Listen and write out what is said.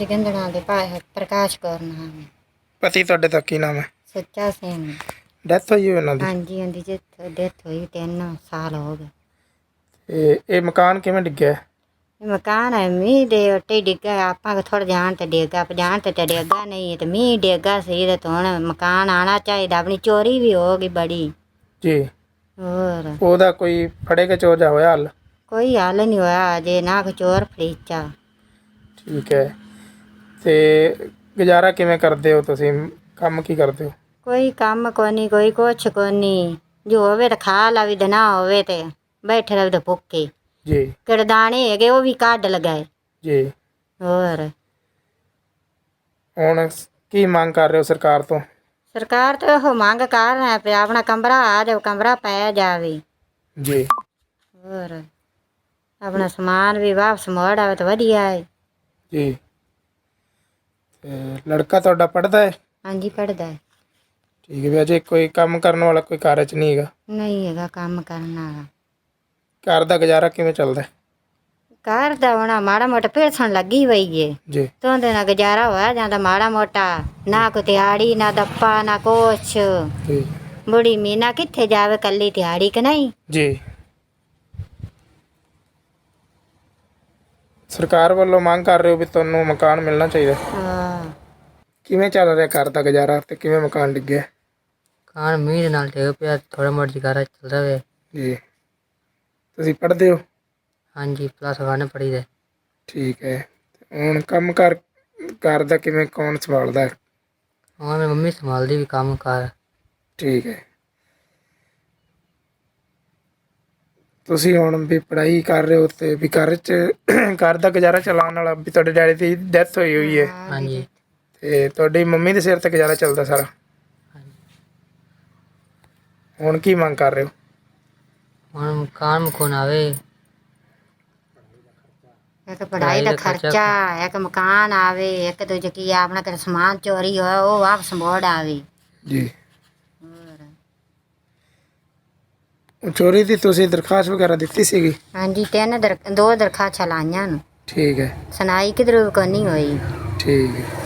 ਮੁੰਸੀ ਗੰਦਣਾ ਦੇ ਭਾਈ ਪ੍ਰਕਾਸ਼ ਕੌਰ ਨਾਮ ਹੈ। ਪਤੀ ਤੁਹਾਡੇ ਦਾ ਕੀ ਨਾਮ ਹੈ? ਸੁੱਚਾ ਸਿੰਘ ਡੈਥ ਹੋਈ ਹੋਈ ਉਹਨਾਂ ਦੀ? ਹਾਂਜੀ ਉਹਦੀ ਜਿੱਤ ਡੈਥ ਹੋਈ ਤਿੰਨ ਸਾਲ ਹੋ ਗਏ। ਤੇ ਇਹ ਮਕਾਨ ਕਿਵੇਂ ਡਿੱਗਿਆ ਇਹ ਮਕਾਨ ਹੈ ਮੀਂਹ ਦੇ ਉੱਤੇ ਡਿੱਗਾ ਆਪਾਂ ਥੋੜਾ ਜਾਣ ਤੇ ਡਿੱਗਾ ਪਰ ਜਾਣ ਤੇ ਤਾਂ ਡਿੱਗਾ ਨਹੀਂ ਤੇ ਮੀਂਹ ਡਿੱਗਾ ਸੀ ਤੇ ਹੁਣ ਮਕਾਨ ਆਣਾ ਚਾਹੀਦਾ। ਆਪਣੀ ਚੋਰੀ ਵੀ ਹੋ ਗਈ ਬੜੀ। ਜੀ। ਹੋਰ। ਉਹਦਾ ਕੋਈ ਫੜੇਗਾ ਚੋਰ ਜਾ ਹੋਇਆ ਹੱਲ? ਕੋਈ ਹੱਲ ਨਹੀਂ ਹੋਇਆ ਅਜੇ ਨਾ ਕੋ ਚੋਰ ਫੜੀਚਾ। ਠੀਕ ਹੈ। ਤੇ ਗੁਜ਼ਾਰਾ ਕਿਵੇਂ ਕਰਦੇ ਹੋ ਤੁਸੀਂ? ਕੰਮ ਕੀ ਕਰਦੇ ਹੋ? ਕੋਈ ਕੰਮ ਕੋਈ ਨਹੀਂ ਕੋਈ ਕੁਛ ਕੋਈ ਨਹੀਂ ਜੋ ਹੋਵੇ ਤਾਂ ਖਾ ਲਵੀ ਤੇ ਨਾ ਹੋਵੇ ਤੇ ਬੈਠੇ ਰਵੀ ਤੇ ਭੁੱਖੇ। ਜੀ। ਕਿਰਦਾਣੇ ਹੈਗੇ ਉਹ ਵੀ ਕੱਢ ਲਗਾਏ। ਜੀ। ਹੋਰ। ਹੁਣ ਕੀ ਮੰਗ ਕਰ ਰਹੇ ਹੋ ਸਰਕਾਰ ਤੋਂ? ਸਰਕਾਰ ਤਾਂ ਉਹ ਮੰਗ ਕਰ ਰਿਹਾ ਪਿਆ ਆਪਣਾ ਕਮਰਾ ਆ ਜਾਵੇ ਕਮਰਾ ਪਾਇਆ ਜਾਵੇ। ਜੀ। ਹੋਰ। ਆਪਣਾ ਸਮਾਨ ਵੀ ਵਾਪਸ ਮੋੜ ਆਵੇ ਤਾਂ ਵਧੀਆ ਹੈ ਜੀ। ਤੇ ਲੜਕਾ ਤੁਹਾਡਾ ਪੜਦਾ ਹੈ? ਹਾਂਜੀ ਪੜਦਾ ਹੈ। ਠੀਕ ਹੈ ਵੀ ਅਜੇ ਕੋਈ ਕੰਮ ਕਰਨ ਵਾਲਾ ਕੋਈ ਘਰ 'ਚ ਨਹੀਂ ਹੈਗਾ? ਨਹੀਂ ਹੈਗਾ ਕੰਮ ਕਰਨਾ ਗਾ। ਘਰ ਦਾ ਗੁਜ਼ਾਰਾ ਕਿਵੇਂ ਚੱਲਦਾ ਹੈ? ਘਰ ਦਾ ਹੋਣਾ ਮਾੜਾ ਮੋਟਾ ਪੇਸਣ ਲੱਗੀ ਹੋਈ ਏ। ਜੀ। ਤੋਂਦੇ ਨਾਲ ਗੁਜ਼ਾਰਾ ਹੋਇਆ ਜਾਂਦਾ ਮਾੜਾ ਮੋਟਾ। ਨਾ ਕੋ ਤਿਹਾੜੀ ਨਾ ਦੱਪਾ ਨਾ ਕੁਛ। ਜੀ। ਬੁੜੀ ਮੀਨਾ ਕਿੱਥੇ ਜਾਵੇ ਕੱਲੀ ਤਿਹਾੜੀ ਕਿ ਨਹੀਂ? ਜੀ। ਸਰਕਾਰ ਵੱਲੋਂ ਮੰਗ ਕਰ ਰਹੇ ਹੋ ਵੀ ਤੁਹਾਨੂੰ ਮਕਾਨ ਮਿਲਣਾ ਚਾਹੀਦਾ ਹਾਂ। ਕਿਵੇਂ ਚੱਲ ਰਿਹਾ ਘਰ ਦਾ ਗੁਜ਼ਾਰਾ ਤੇ ਕਿਵੇਂ ਮਕਾਨ ਡਿੱਗਿਆ? ਕਾਂ ਮੀਂਹ ਦੇ ਨਾਲ ਡਿੱਗ ਪਿਆ ਥੋੜਾ ਮੋਟਾ ਜਿਗਾਰਾ ਚੱਲਦਾ ਵੇ। ਜੀ। ਤੁਸੀਂ ਪੜ੍ਹਦੇ ਹੋ? ਹਾਂਜੀ ਪਲੱਸ 1 ਪੜੀ ਦੇ ਠੀਕ ਹੈ। ਤੇ ਹੁਣ ਕੰਮ ਕਰ ਘਰ ਦਾ ਕਿਵੇਂ ਕੌਣ ਸੰਭਾਲਦਾ? ਹੈ ਹਾਂ ਮੇਰੀ ਮੰਮੀ ਸੰਭਾਲਦੀ ਵੀ ਕੰਮ ਕਰ। ਠੀਕ ਹੈ। ਤੁਸੀਂ ਹੁਣ ਵੀ ਪੜ੍ਹਾਈ ਕਰ ਰਹੇ ਹੋ ਤੇ ਵੀ ਘਰ 'ਚ ਘਰ ਦਾ ਗੁਜ਼ਾਰਾ ਚਲਾਉਣ ਵਾਲਾ ਵੀ ਤੁਹਾਡੇ ਡੈਡੀ ਦੀ ਡੈਥ ਹੋਈ ਹੋਈ ਹੈ। ਹਾਂਜੀ। ਤੇ ਤੁਹਾਡੀ ਮੰਮੀ ਦੇ ਸਿਰ ਤੇ ਗੁਜ਼ਾਰਾ ਚੱਲਦਾ ਸਾਰਾ। ਹੁਣ ਕੀ ਮੰਗ ਕਰ ਰਹੇ ਹੋ? ਹੁਣ ਮਕਾਨ ਮਕੋਨ ਆਵੇ। ਇੱਕ ਪੜਾਈ ਦਾ ਖਰਚਾ ਇੱਕ ਮਕਾਨ ਆਵੇ ਇੱਕ ਦੂਜੇ ਕੀ ਆਪਣਾ ਕਿ ਸਮਾਨ ਚੋਰੀ ਹੋਇਆ ਉਹ ਵਾਪਸ ਮੋੜ ਆਵੇ। ਜੀ। ਉਹ ਚੋਰੀ ਦੀ ਤੁਸੀਂ ਦਰਖਾਸਤ ਵਗੈਰਾ ਦਿੱਤੀ ਸੀਗੀ? ਹਾਂਜੀ ਤਿੰਨ ਦਰ ਦੋ ਦਰਖਾਸਤਾਂ ਲਾਈਆਂ ਨੂੰ ਠੀਕ ਹੈ। ਸੁਣਾਈ ਕਿਧਰੋਂ ਕੋਈ ਨਹੀਂ ਹੋਈ। ਠੀਕ ਹੈ।